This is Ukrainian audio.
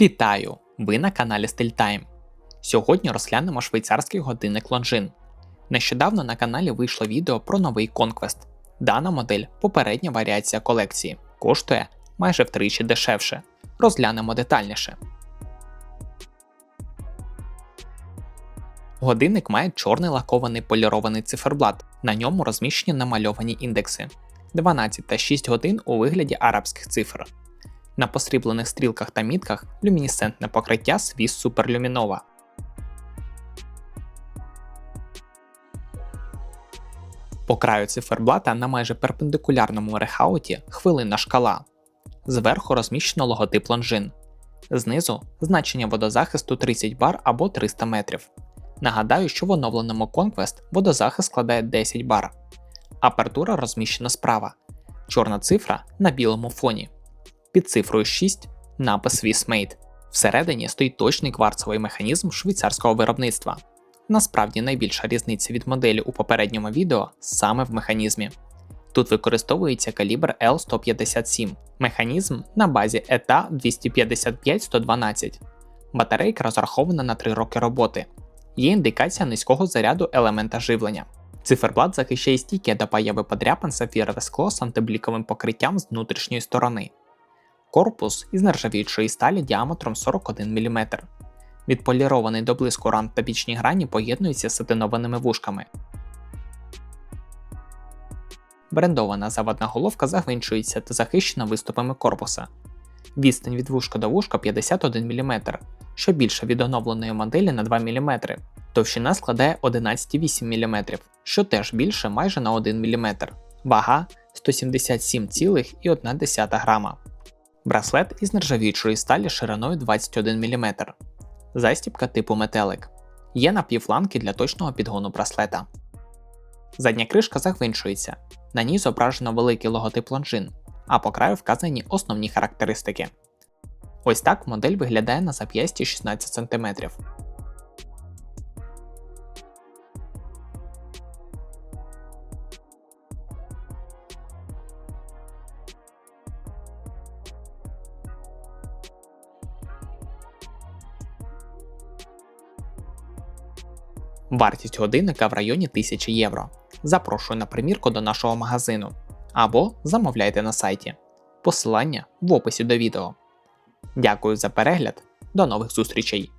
Вітаю! Ви на каналі StyleTime. Сьогодні розглянемо швейцарський годинник Longines. Нещодавно на каналі вийшло відео про новий Conquest. Дана модель попередня варіація колекції, коштує майже втричі дешевше. Розглянемо детальніше. Годинник має чорний лакований полірований циферблат. На ньому розміщені намальовані індекси 12 та 6 годин у вигляді арабських цифр. На посріблених стрілках та мітках люмінесцентне покриття свіс суперлюмінова. По краю циферблата на майже перпендикулярному рехауті хвилинна шкала. Зверху розміщено логотип Longines. Знизу значення водозахисту 30 бар або 300 метрів. Нагадаю, що в оновленому Conquest водозахист складає 10 бар. Апертура розміщена справа. Чорна цифра на білому фоні. Під цифрою 6 напис Swissmade. Всередині стоїть точний кварцевий механізм швейцарського виробництва. Насправді найбільша різниця від моделі у попередньому відео саме в механізмі. Тут використовується калібр L157, механізм на базі ETA 255-112. Батарейка розрахована на 3 роки роботи. Є індикація низького заряду елемента живлення. Циферблат захищає стійке до появи подряпин сапфірове скло з антибліковим покриттям з внутрішньої сторони. Корпус із нержавіючої сталі діаметром 41 мм. Відполірований до блиску рант та бічні грані поєднуються з сатинованими вушками. Брендована заводна головка загвинчується та захищена виступами корпуса. Відстань від вушка до вушка 51 мм, що більше від оновленої моделі на 2 мм. Товщина складає 11,8 мм, що теж більше майже на 1 мм. Вага 177,1 грама. Браслет із нержавіючої сталі шириною 21 мм. Застібка типу метелик. Є напівланки для точного підгону браслета. Задня кришка загвинчується. На ній зображено великий логотип лонжин, а по краю вказані основні характеристики. Ось так модель виглядає на зап'ясті 16 см. Вартість годинника в районі 1000 євро. Запрошую на примірку до нашого магазину або замовляйте на сайті. Посилання в описі до відео. Дякую за перегляд, до нових зустрічей!